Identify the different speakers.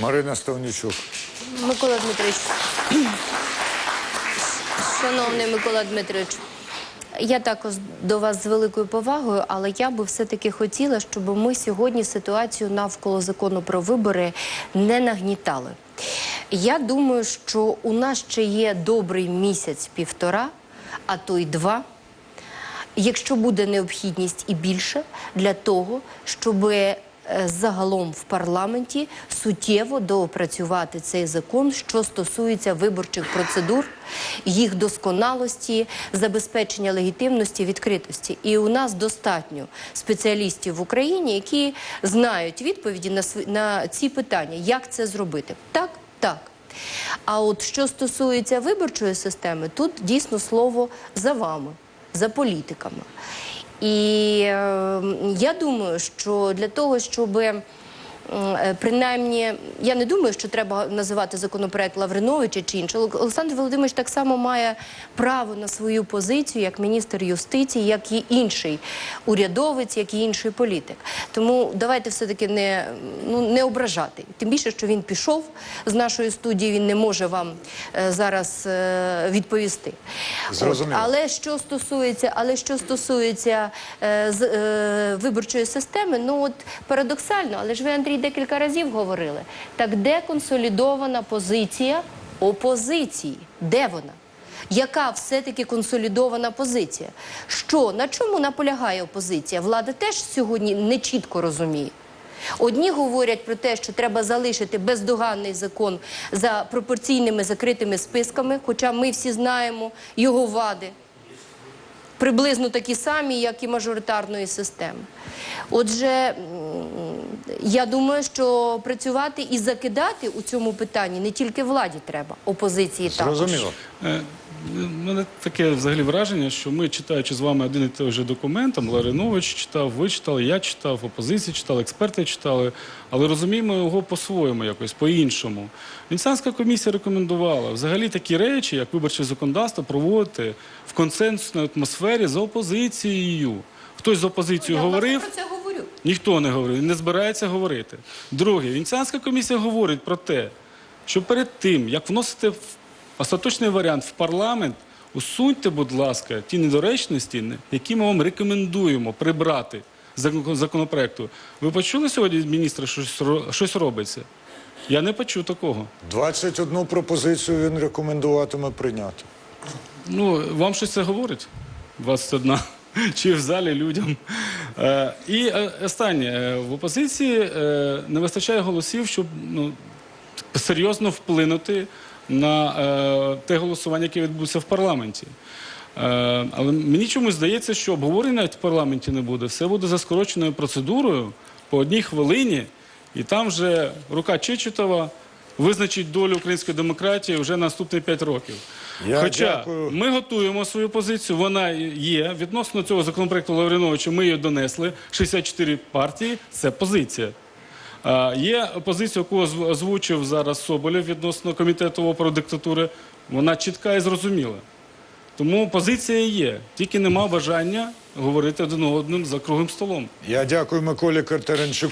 Speaker 1: Марина Ставнічук.
Speaker 2: Микола Дмитрович. Шановний Микола Дмитрович, я також до вас з великою повагою, але я би все-таки хотіла, щоб ми сьогодні ситуацію навколо закону про вибори не нагнітали. Я думаю, що у нас ще є добрий місяць-півтора, а то й два, якщо буде необхідність і більше, для того, щоб загалом в парламенті суттєво доопрацювати цей закон, що стосується виборчих процедур, їх досконалості, забезпечення легітимності, відкритості. І у нас достатньо спеціалістів в Україні, які знають відповіді на на ці питання, як це зробити. Так, так. А от що стосується виборчої системи, тут дійсно слово за вами, за політиками. І е, я думаю, що для того, щоб принаймні, я не думаю, що треба називати законопроект Лавриновича чи інше. Олександр Володимирович так само має право на свою позицію як міністр юстиції, як і інший урядовець, як і інший політик. Тому давайте все-таки не, ну, не ображати. Тим більше, що він пішов з нашої студії, він не може вам е, зараз е, відповісти.
Speaker 1: Зрозуміло.
Speaker 2: От, але що стосується, але що стосується е, з, е, виборчої системи, ну от парадоксально, але ж ви Андрій декілька разів говорили. Так де консолідована позиція опозиції? Де вона? Яка все-таки консолідована позиція? Що на чому наполягає опозиція? Влада теж сьогодні не чітко розуміє. Одні говорять про те, що треба залишити бездоганний закон за пропорційними закритими списками, хоча ми всі знаємо його вади. Приблизно такі самі, як і мажоритарної системи. Отже, я думаю, що працювати і закидати у цьому питанні не тільки владі треба, опозиції також.
Speaker 1: Зрозуміло.
Speaker 3: У мене таке взагалі враження, що ми, читаючи з вами один і той же документ, там Ларинович читав, ви читали, я читав, опозиція читала, експерти читали, але розуміємо його по-своєму, якось по-іншому. Венеціанська комісія рекомендувала взагалі такі речі, як виборче законодавство, проводити в консенсусній атмосфері з опозицією. Хтось з опозицією говорив,
Speaker 2: про це говорю.
Speaker 3: Ніхто не говорив, не збирається говорити. Друге, Венеціанська комісія говорить про те, що перед тим, як вносити в остаточний варіант в парламент, усуньте, будь ласка, ті недоречності, не- які ми вам рекомендуємо прибрати з законопроекту. Ви почули сьогодні міністра, що щось робиться? Я не почув такого.
Speaker 1: 21 пропозицію він рекомендуватиме прийняти.
Speaker 3: Ну, вам щось це говорить? 21. Чи в залі людям. Е, і е, останнє. Е, В опозиції е, не вистачає голосів, щоб ну, серйозно вплинути на е, те голосування, яке відбудеться в парламенті. Е, але мені чомусь здається, що обговорення навіть в парламенті не буде. Все буде за скороченою процедурою по одній хвилині, і там вже рука Чечетова визначить долю української демократії вже наступні 5 років.
Speaker 1: Я
Speaker 3: Хоча
Speaker 1: дякую.
Speaker 3: ми готуємо свою позицію, вона є. Відносно цього законопроекту Лавриновича ми її донесли. 64 партії це позиція. А, є позиція, яку озв- озвучив зараз Соболєв відносно комітету опору диктатури. Вона чітка і зрозуміла. Тому позиція є, тільки нема бажання говорити один одним за круглим столом.
Speaker 1: Я дякую Миколі Картеренчуку.